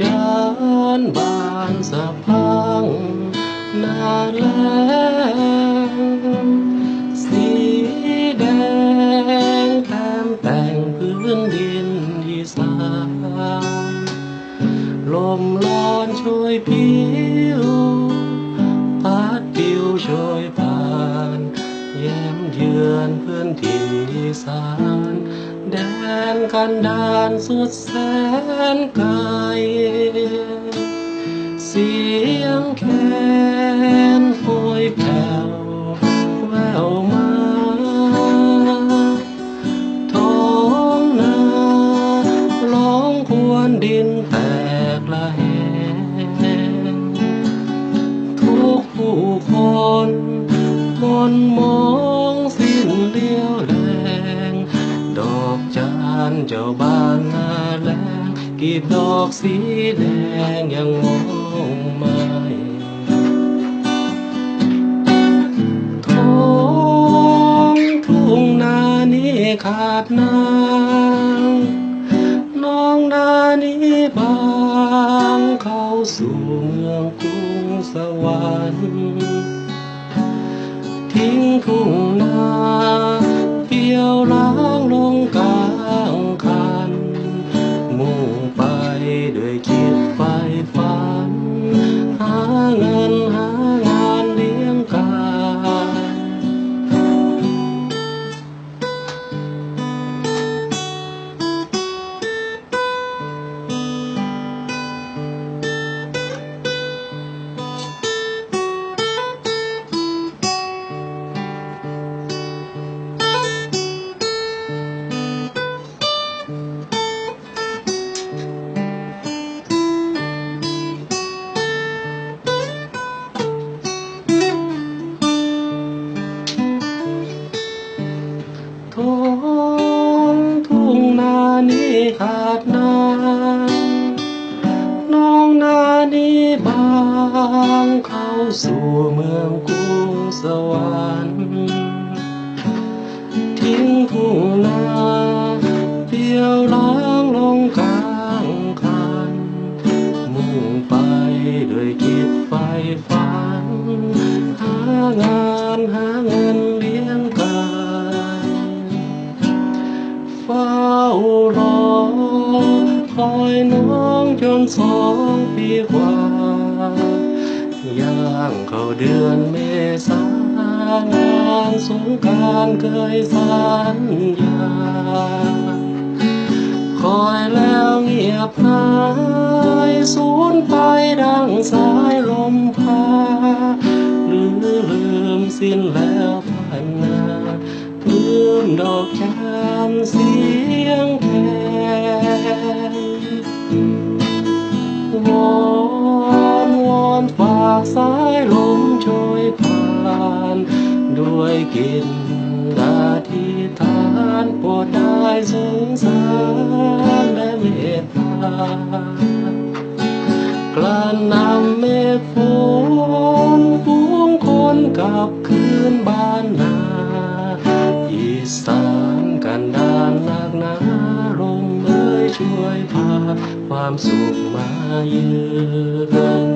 จานบานสะพังนาแลงสีแดงแต้มแต่งพื้นดินอีสานลมร้อนช่วยผิวพัดปิวช่วยผ่าน แย้มเยือนพื้นถิ่นอีสาน นกันดานสุดแสนไกลเสียงแคนโหยแผ่วแววมาท้องนาร้องควรดินแต กีบดอกสีแดงยังมองไม่ท้องทุ่งนานี้ขาดน้ำน้องนานี้บางเข้าสู่เมืองกรุงสวรรค์ทิ้งทุ่งนา ท้องทุ่งนานี้ขาดน้ำน้องนานี้บางเข้าสู่เมืองกรุงสวรรค์ทิ้งทุ่งนาเปลี่ยวล้างลงกลางคัน มุ่งไปด้วยคิดไฟฝัน เฝ้ารอ คอยน้องจนสองปีกว่า ย่างเข้าเดือนเมษางานสงการเคยสัญญา คอยแล้วเงียบหายสูญไปดังสายลมพาหรือลืมสิ้นแล้วพันนา ลืมดอกจานเสียงแคนวอนวอนฝากสายลมช่วยผ่าน ด้วยกินดาธิษฐานโปรดได้สงสารและเมตตากลั่นนำเมฆฝนปวงคนกลับคืนบ้าน ช่วยพาความสุขมาเยือน